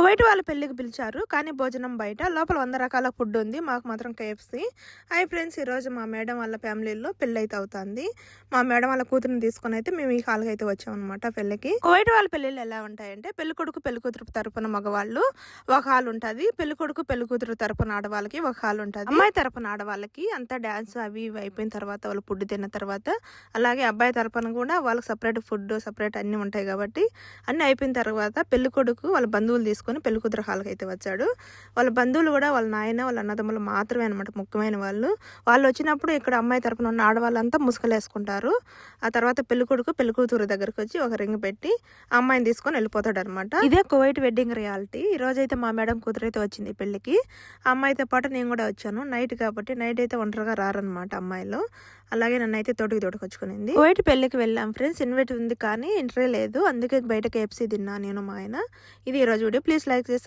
Kuwait వాళ్ళ పెళ్ళికి పిలిచారు. కానీ భోజనం బయట. లోపల వంద రకాల ఫుడ్ ఉంది. మాకు మాత్రం కేఎఫ్సి హాయ్ ఫ్రెండ్స్ ఈరోజు మా మేడం వాళ్ళ ఫ్యామిలీలో పెళ్ళి అయితే అవుతుంది. మా మేడం వాళ్ళ కూతురుని తీసుకొని అయితే మేము ఈ హాల్కి అయితే వచ్చామన్నమాట పెళ్ళికి. కువైట్ వాళ్ళ పెళ్ళిళ్ళు ఎలా ఉంటాయంటే పెళ్ళి కొడుకు పెళ్ళి కూతురు తరపున మగవాళ్ళు ఒక హాల్ ఉంటుంది. పెళ్ళి కొడుకు పెళ్ళి కూతురు తరపున ఆడవాళ్ళకి ఒక హాల్ ఉంటుంది. అమ్మాయి తరపున ఆడవాళ్ళకి అంతా డాన్స్ అవి ఇవి అయిపోయిన తర్వాత వాళ్ళు ఫుడ్ తిన్న తర్వాత అలాగే అబ్బాయి తరపున కూడా వాళ్ళకి సపరేట్ ఫుడ్ సపరేట్ అన్ని ఉంటాయి కాబట్టి అన్ని అయిపోయిన తర్వాత పెళ్ళి కొడుకు వాళ్ళ బంధువులు తీసుకొని పెళ్ళి కూతురు హాల్కి అయితే వచ్చాడు. వాళ్ళ బంధువులు కూడా వాళ్ళ నాయన వాళ్ళ అన్నదమ్ములు మాత్రమే అనమాట ముఖ్యమైన వాళ్ళు. వాళ్ళు వచ్చినప్పుడు ఇక్కడ అమ్మాయి తరపున ఉన్న ఆడవాళ్ళంతా ముసుకలేసుకుంటారు ఆ తర్వాత పెళ్ళికొడుకు పెళ్ళికూతురు దగ్గరకు వచ్చి ఒక రింగ్ పెట్టి అమ్మాయిని తీసుకొని వెళ్ళిపోతాడు అనమాట ఇదే కువైట్ వెడ్డింగ్ రియాలిటీ. ఈ అయితే మా మేడం కూతురు అయితే వచ్చింది పెళ్ళికి అమ్మాయితో పాటు నేను కూడా వచ్చాను. నైట్ కాబట్టి నైట్ అయితే ఒంటరిగా రారనమాట అమ్మాయిలు. అలాగే నన్ను అయితే తోటికి తోటకొచ్చుకునింది. బయట పెళ్ళికి వెళ్ళాం ఫ్రెండ్స్. ఇన్వైట్ ఉంది కానీ ఇంటరే లేదు. అందుకే బయట కేఎఫ్సీ తిన్నా నేను మా ఆయన. ఇది ఈరోజు వీడియో. ప్లీజ్ లైక్ చేసి